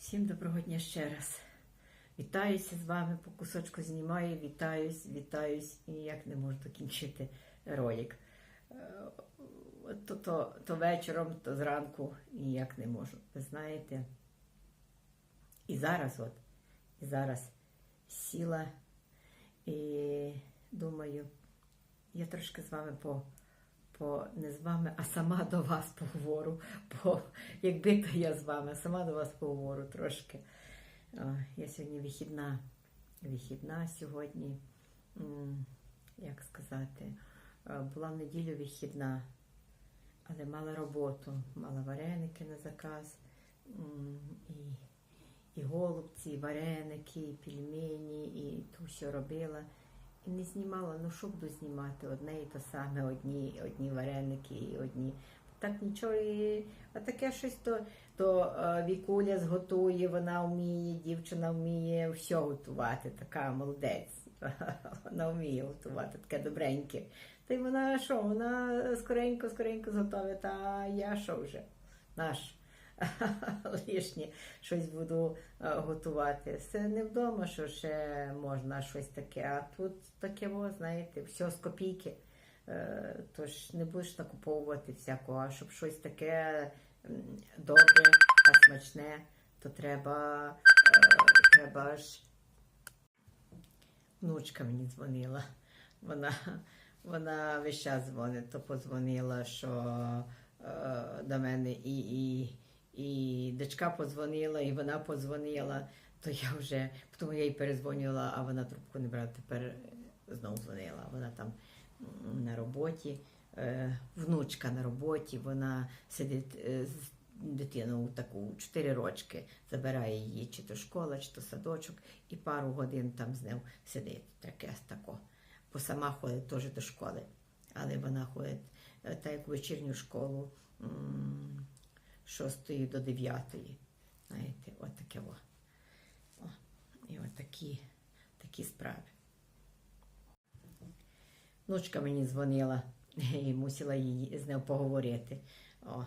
Всім доброго дня ще раз. Вітаюся з вами, по кусочку знімаю, вітаюсь, вітаюсь і ніяк не можу докінчити ролик. Е, То, то, то вечором, то зранку ніяк не можу. Ви знаєте. І зараз от, і зараз сіла і думаю, я трошки з вами по, по не з вами, а сама до вас поговорю. Бо якби то я з вами, сама до вас поговорю трошки. Я сьогодні вихідна. Вихідна сьогодні, як сказати, була в неділю вихідна, але мала роботу, мала вареники на заказ, і, і голубці, і вареники, і пельмені, і то все робила. І не знімала, ну що буду знімати? Одне і те саме, одні, одні вареники і одні. Так нічого і а таке щось то, то е, Вікуля зготує, вона вміє, дівчина вміє все готувати, така молодець. Вона вміє готувати, таке добреньке. Та й вона що, вона скоренько, скоренько зготовить, а я що вже? Наш. Лишнє щось буду е, готувати. Все не вдома, що ще можна щось таке, а тут таке, знаєте, все з копійки. Е, Тож не будеш накуповувати всякого, а щоб щось таке добре, а смачне, то треба, е, треба ж. Внучка мені дзвонила. Вона, вона весь час дзвонить, то подзвонила, що е, до мене і, і, і дочка подзвонила, і вона подзвонила, то я вже, тому я їй перезвонила, а вона трубку не брала, тепер знову дзвонила. Вона там на роботі, е, внучка на роботі, вона сидить е, з дитину таку 4 рочки, забирає її чи то школа, чи то садочок, і пару годин там з ним сидить, таке тако. Бо сама ходить теж до школи, але вона ходить е, так як вечірню школу 6 до 9. Знаєте, от таке во. О, і от такі, такі справи. Внучка мені дзвонила і мусила її з нею поговорити. О.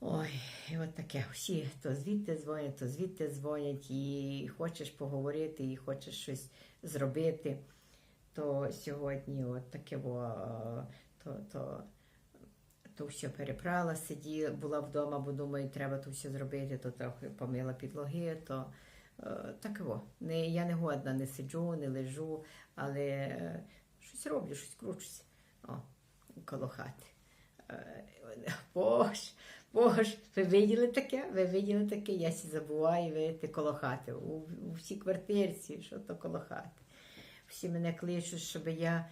Ой, і от таке. Всі то звідти дзвонять, то звідти дзвонять, і хочеш поговорити, і хочеш щось зробити. То сьогодні от таке, во, то, то, то все перепрала, сиділа, була вдома, бо думаю, треба то все зробити, то трохи помила підлоги, то е, таке. во. Не, я не годна, не сиджу, не лежу, але е, щось роблю, щось кручуся. О, коло хати. Е, Боже, Боже, ви виділи таке? Ви виділи таке? Я сі забуваю видите, коло хати. У, у всій квартирці, що то коло хати. Всі мене кличуть, щоб я,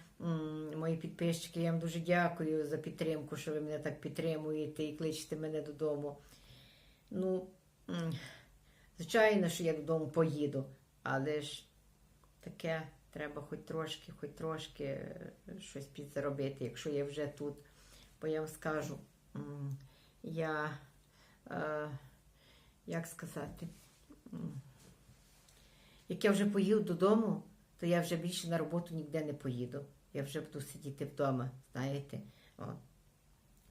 мої підписчики, я вам дуже дякую за підтримку, що ви мене так підтримуєте і кличете мене додому. Ну, звичайно, що я додому поїду, але ж таке треба хоч трошки, хоч трошки е, щось підзаробити, якщо я вже тут. Бо я вам скажу, я, е, як сказати, як я вже поїду додому, то я вже більше на роботу ніде не поїду. Я вже буду сидіти вдома, знаєте. О.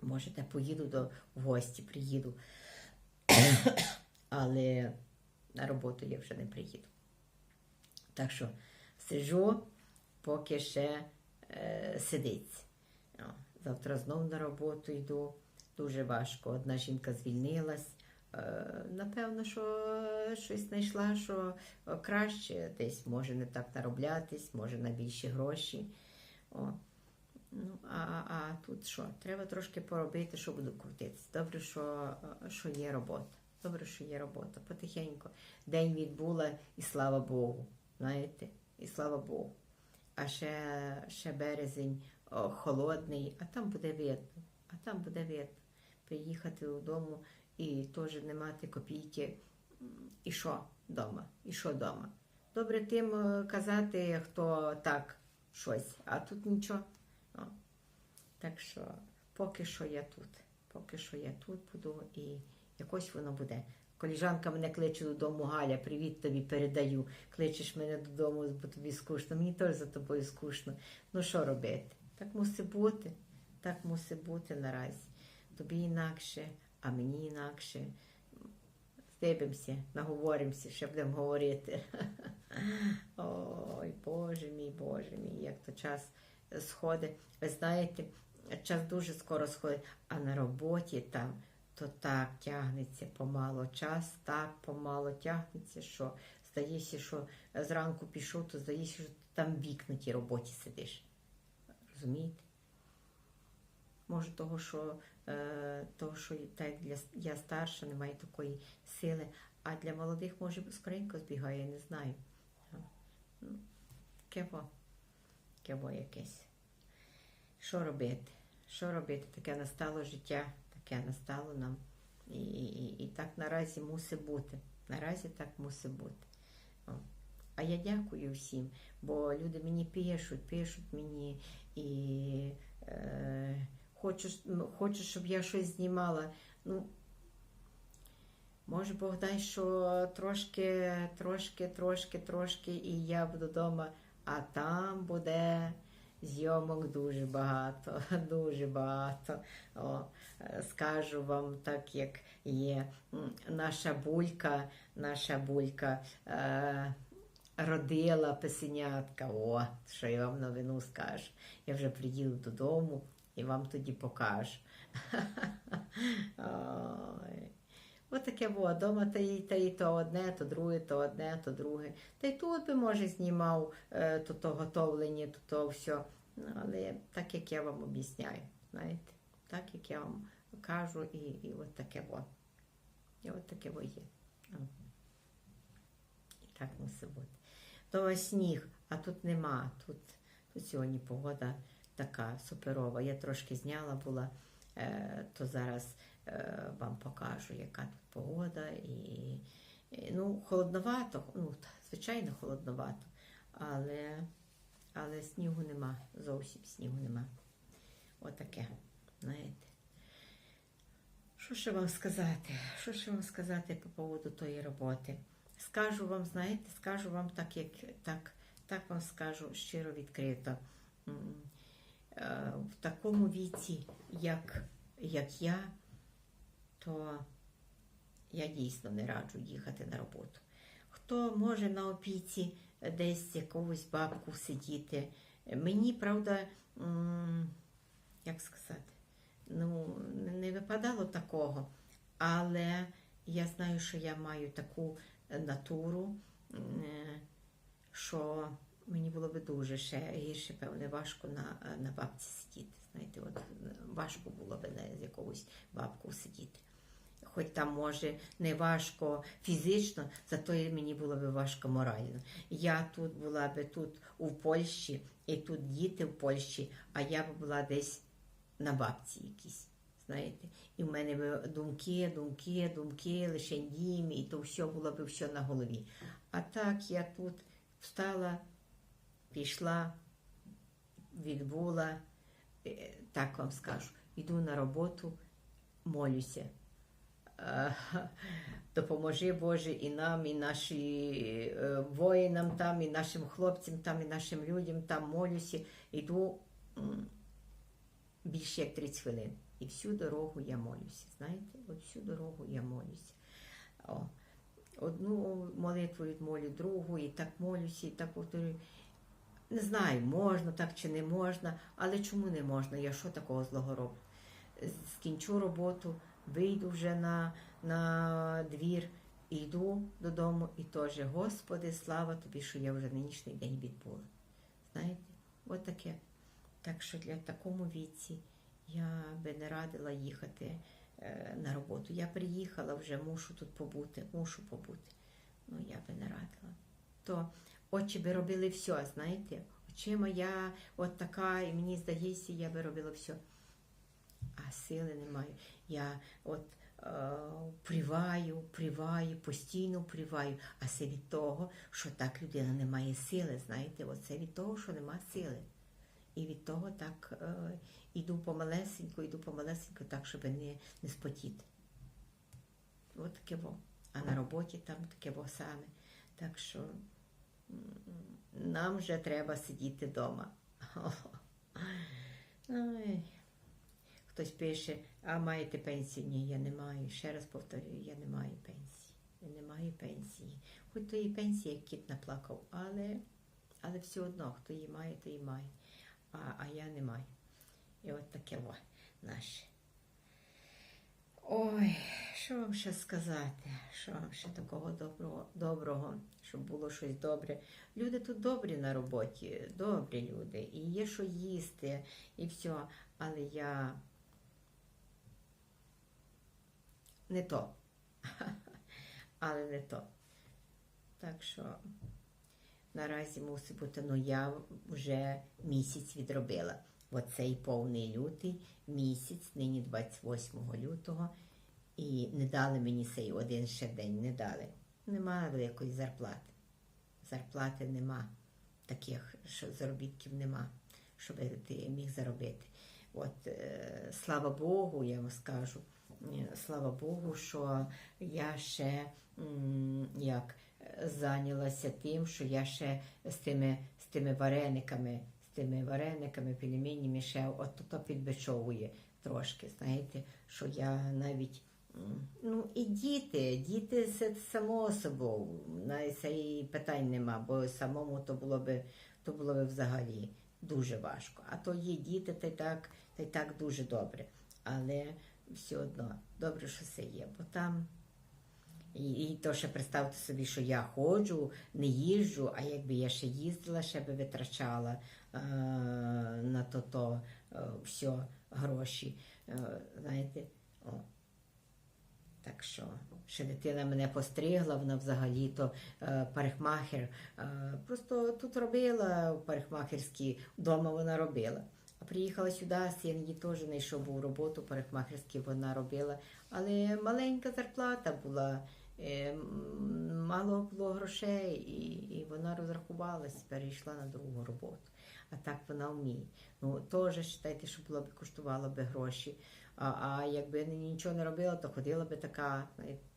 Може, я поїду до в гості, приїду. Але на роботу я вже не приїду. Так що сиджу, поки ще е, сидить. Завтра знову на роботу йду. Дуже важко. Одна жінка звільнилась. Е, напевно, що щось знайшла, що е, краще десь може не так нароблятись, може на більші гроші. О. Ну, а, а тут що? Треба трошки поробити, що буду крутитися. Добре, що, е, що є робота. Добре, що є робота. Потихеньку. День відбула, і слава Богу. Знаєте, і слава Богу. А ще, ще березень о, холодний, а там буде видно. А там буде видно. Приїхати додому і теж не мати копійки. І що вдома? І що вдома? Добре тим е, казати, хто так щось, а тут нічого. О. Так що поки що я тут. Поки що я тут буду і якось воно буде. Коліжанка мене кличе додому, Галя, привіт тобі передаю. Кличеш мене додому, бо тобі скучно. Мені теж за тобою скучно. Ну що робити? Так мусить бути. Так мусить бути наразі. Тобі інакше, а мені інакше. здибимося, наговоримося, ще будемо говорити. Ой, Боже мій, Боже мій, як то час сходить. Ви знаєте, час дуже скоро сходить, а на роботі там то так тягнеться помало. Час так помало тягнеться, що здається, що зранку пішов, то здається, що там вік на роботі сидиш. Розумієте? Може, того, що, е, того, що так для я старша, немає такої сили, а для молодих може скоренько збігає, не знаю. Ну, Кево, кево якесь. Що робити? Що робити? Таке настало життя, таке настало нам. І, і, і так наразі мусить бути. Наразі так мусить бути. А я дякую всім, бо люди мені пишуть, пишуть мені і е, хочуть, ну, хочуть, щоб я щось знімала. Ну, може Бог дай, що трошки, трошки, трошки, трошки, і я буду вдома, а там буде зйомок дуже багато, дуже багато. О, скажу вам так, як є. Наша булька, наша булька. Е, Родила писенятка, о, що я вам новину скажу. Я вже приїду додому і вам тоді покажу. Ось таке було дома, та й, та й то одне, то друге, то одне, то друге. Та й тут би, може, знімав е, то, то готовлення, то, то все. Ну, але так, як я вам об'ясняю, знаєте, так, як я вам кажу, і, і от таке во. І от таке во є. І так мусить бути. То сніг, а тут нема. Тут, тут сьогодні погода така суперова. Я трошки зняла була, е, то зараз е, вам покажу, яка тут погода. І, ну, холодновато, ну, звичайно, холодновато, але, але снігу нема, зовсім снігу нема. Отаке, знаєте. Що ще вам сказати? Що ще вам сказати по поводу тої роботи? Скажу вам, знаєте, скажу вам так, як так, так вам скажу щиро відкрито. Е, В такому віці, як, як я, то я дійсно не раджу їхати на роботу. Хто може на опіці десь якогось бабку сидіти? Мені, правда, як сказати, ну, не випадало такого, але я знаю, що я маю таку натуру, е, що мені було би дуже ще гірше, певне, важко на, на бабці сидіти. Знаєте, от важко було би на якогось бабку сидіти. Хоч там, може, не важко фізично, зато мені було би важко морально. Я тут була би тут у Польщі, і тут діти в Польщі, а я б була десь на бабці якійсь. Знаєте, і в мене би думки, думки, думки, лише дім, і то все було б все на голові. А так я тут встала, пішла, відбула, е, так вам скажу, йду на роботу, молюся. Е, Допоможи Боже і нам, і наші е, воїнам там, і нашим хлопцям там, і нашим людям там молюся. Йду більше як 30 хвилин. І всю дорогу я молюся. Знаєте, от всю дорогу я молюся. Одну молитву відмолю, другу, і так молюся, і так повторюю. Не знаю, можна так чи не можна, але чому не можна? Я що такого злого роблю? Скінчу роботу, вийду вже на, на двір, і йду додому, і теж, Господи, слава тобі, що я вже нинішній день відбула. Знаєте, от таке. Так що для такому віці я би не радила їхати е, на роботу. Я приїхала вже, мушу тут побути, мушу побути. Ну, я би не радила. То очі би робили все, знаєте, очима я от така, і мені здається, я би робила все. А сили немає. Я от е, приваю, приваю, постійно приваю. А це від того, що так людина не має сили, знаєте, оце від того, що нема сили. І від того так е, іду помалесенько, іду помалесенько, так, щоб не, не спотіти. От таке во. А на роботі там таке во саме. Так що нам вже треба сидіти вдома. Хтось пише, а маєте пенсію? Ні, я не маю. Ще раз повторюю, я не маю пенсії. немає пенсії. Хоч то і пенсія, як кіт наплакав, але, але все одно, хто її має, то її має. А, а я не маю. І от таке во наше. Ой, що вам ще сказати? Що вам ще такого доброго, доброго, щоб було щось добре. Люди тут добрі на роботі, добрі люди, і є що їсти, і все. Але я не то. Але не то. Так що наразі мусить бути, ну я вже місяць відробила. Оцей повний лютий місяць, нині 28 лютого, і не дали мені цей один ще день, не дали. Нема великої зарплати. Зарплати нема таких, що заробітків нема, щоб ти міг заробити. От е, слава Богу, я вам скажу, е, слава Богу, що я ще як е, зайнялася тим, що я ще з тими, з тими варениками, тими варениками, пельменями ще от то підбичовує трошки. Знаєте, що я навіть. Ну і діти, діти це само собою, навіть це і питань нема, бо самому то було би, то було би взагалі дуже важко. А то є діти, та й так, та й так дуже добре. Але все одно добре, що це є, бо там. І, і то ще представте собі, що я ходжу, не їжджу, а якби я ще їздила, ще би витрачала на то, то е, все гроші. Е, знаєте, о. Так що ще дитина мене постригла, вона взагалі то е, парикмахер. Е, просто тут робила в вдома вона робила. А приїхала сюди, син її теж не йшов був роботу парикмахерській, вона робила. Але маленька зарплата була, е, мало було грошей, і, і вона розрахувалась, перейшла на другу роботу. А так вона вміє. Ну, теж вважайте, що було б коштувало би гроші. А, а якби нічого не робила, то ходила би така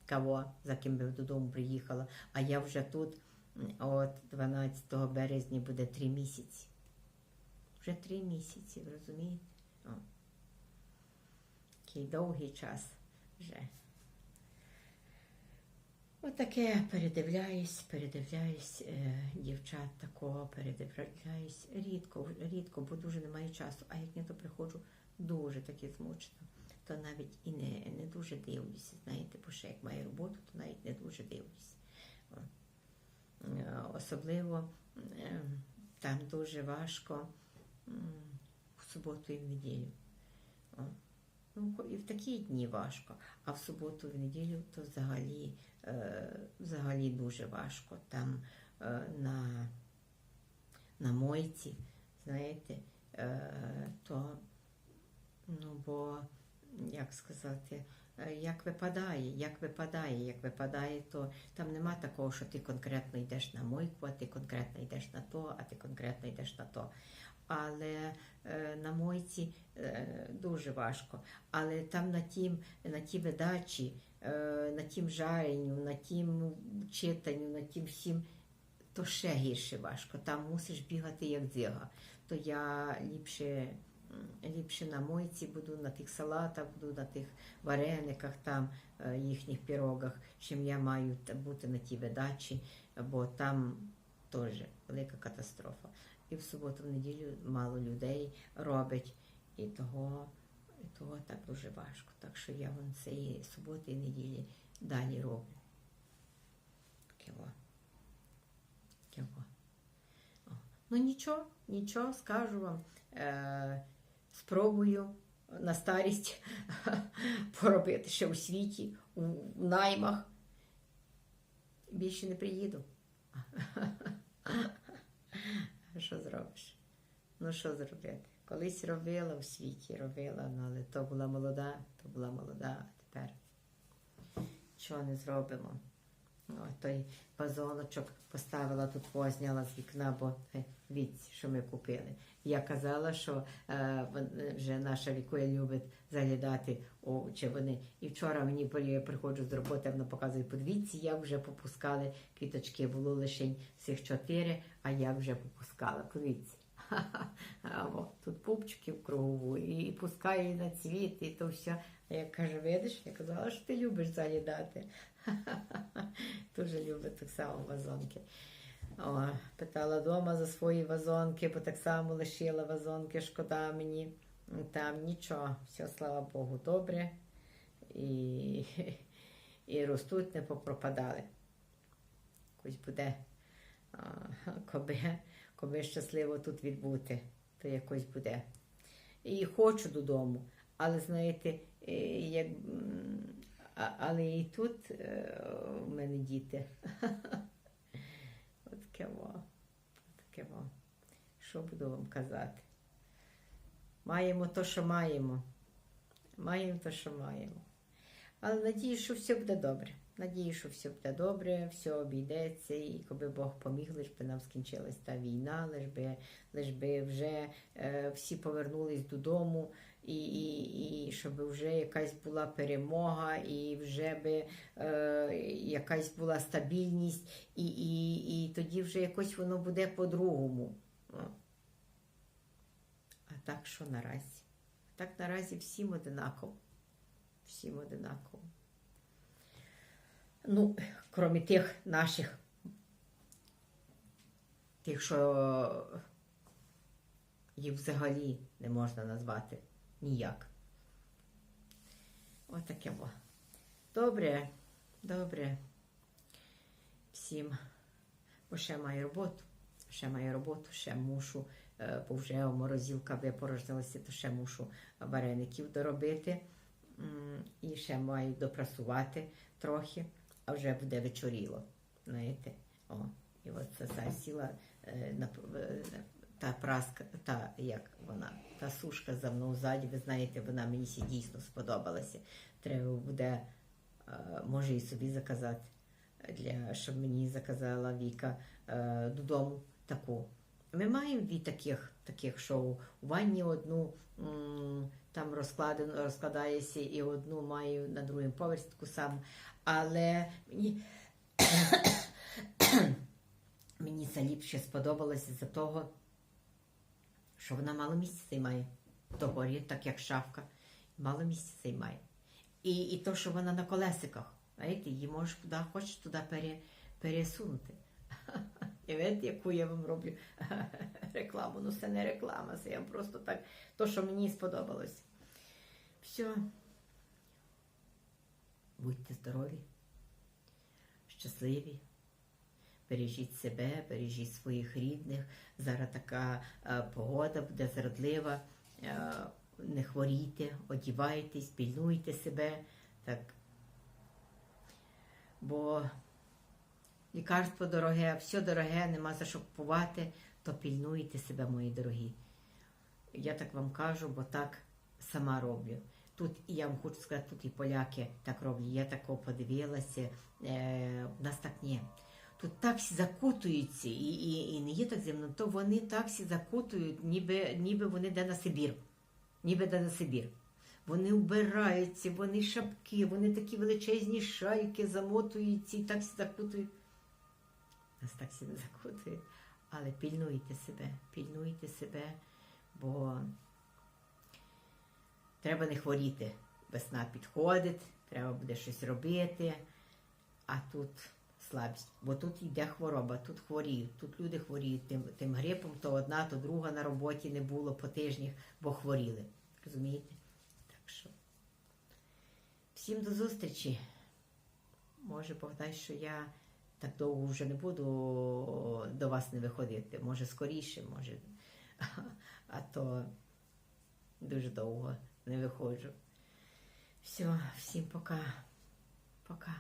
кого, за ким би додому приїхала. А я вже тут от 12 березня буде три місяці. Вже три місяці, розумієте? О. Такий довгий час вже. Отаке передивляюсь, передивляюсь е, дівчат такого, передивляюсь рідко, рідко, бо дуже немає часу. А як не то приходжу дуже таки змучена, то навіть і не, не дуже дивлюся. Знаєте, бо ще як маю роботу, то навіть не дуже дивлюся. О. Е, Особливо е, там дуже важко в суботу і в неділю. Ну, і в такі дні важко, а в суботу, і в неділю то взагалі, взагалі дуже важко. Там е, на, на мойці, знаєте, е, то, ну, бо, як сказати, е, як випадає, як випадає, як випадає, то там нема такого, що ти конкретно йдеш на мойку, а ти конкретно йдеш на то, а ти конкретно йдеш на то. Але е, на мойці е, дуже важко. Але там на тім, на ті видачі, е, на тім жаренню, на тім читанню, на тім всім, то ще гірше важко. Там мусиш бігати як дзига. То я ліпше, ліпше на мойці буду, на тих салатах, буду на тих варениках, там е, їхніх пірогах, чим я маю бути на тій видачі, бо там теж велика катастрофа. І в суботу, в неділю мало людей робить, і того, того так дуже важко. Так що я вон цієї суботи і неділі далі роблю. Ківо. Ківо. О. Ну нічого, нічого, скажу вам. Е, спробую на старість поробити ще у світі, у наймах. Більше не приїду. Що зробиш? Ну, що зробити? Колись робила в світі, робила, ну, але то була молода, то була молода, а тепер чого не зробимо. О, той вазоночок поставила тут, позняла з вікна, бо е, віць, що ми купили. Я казала, що е, е, вже наша вікуя любить заглядати чи вони. І вчора мені я приходжу з роботи, вона показує подивіться, як вже попускали квіточки. Було лише цих чотири, а я вже попускала. Подивіться. О, тут пупчики в кругу, і, пускає на цвіт, і то все. А я кажу, видиш, я казала, що ти любиш залідати. Дуже любить так само вазонки. О, питала вдома за свої вазонки, бо так само лишила вазонки, шкода мені. Там нічого, все, слава Богу, добре. І, і ростуть, не попропадали. Якось буде, а, коби, коби щасливо тут відбути, то якось буде. І хочу додому, але знаєте, е, як, але і тут е, у мене діти. От таке во. Таке во. Що буду вам казати? Маємо то, що маємо. Маємо то, що маємо. Але надію, що все буде добре. Надію, що все буде добре, все обійдеться, і коби Бог поміг, лиш би нам скінчилась та війна, лиш би, лиш би вже е, всі повернулись додому, і, і, і щоб вже якась була перемога, і вже би е, якась була стабільність, і, і, і тоді вже якось воно буде по-другому. А так що наразі? Так наразі всім одинаково. Всім одинаково. Ну, крім тих наших, тих, що їх взагалі не можна назвати ніяк. Отаке во. Добре, добре. Всім. Бо ще маю роботу. Ще маю роботу, ще мушу, е, бо вже морозилка випорожнилася, то ще мушу вареників доробити. І ще маю допрасувати трохи, а вже буде вечоріло. Знаєте? О, і от це та сіла е, е, та праска, та як вона, та сушка за мною ззаді, ви знаєте, вона мені дійсно сподобалася. Треба буде, е, може і собі заказати, для, щоб мені заказала Віка додому таку. Ми маємо дві таких, таких шоу. У ванні одну м, там розкладено, розкладається і одну маю на другому поверсі таку саму. Але мені, мені це ліпше сподобалося за того, що вона мало місця займає. Догорі, так як шафка, мало місця займає. І, і то, що вона на колесиках, знаєте, її можеш куди хочеш, туди пере, пересунути. І яку я вам роблю рекламу. Ну, це не реклама, це я просто так, то, що мені сподобалось. Все. Будьте здорові, щасливі. Бережіть себе, бережіть своїх рідних. Зараз така е, погода буде зрадлива. Е, не хворійте, одівайтесь, пільнуйте себе. Так. Бо лікарство дороге, все дороге, нема за що купувати, то пільнуйте себе, мої дорогі. Я так вам кажу, бо так сама роблю. Тут і я вам хочу сказати, тут і поляки так роблять. Я тако подивилася. Е, у нас так ні. Тут так всі закутуються, і, і, і не є так земно, то вони так всі закутують, ніби, ніби вони де на Сибір. Ніби де на Сибір. Вони вбираються, вони шапки, вони такі величезні шайки замотуються і так всі закутують. Нас так не закутують. Але пільнуйте себе, пільнуйте себе, бо треба не хворіти. Весна підходить, треба буде щось робити, а тут слабість. Бо тут йде хвороба, тут хворіють, тут люди хворіють тим, тим грипом, то одна, то друга на роботі не було по тижнях, бо хворіли. Розумієте? Так що всім до зустрічі. Може, Бог що я так довго вже не буду до вас не виходити. Може скоріше, може. А то дуже довго не виходжу. Все, всім пока. Пока.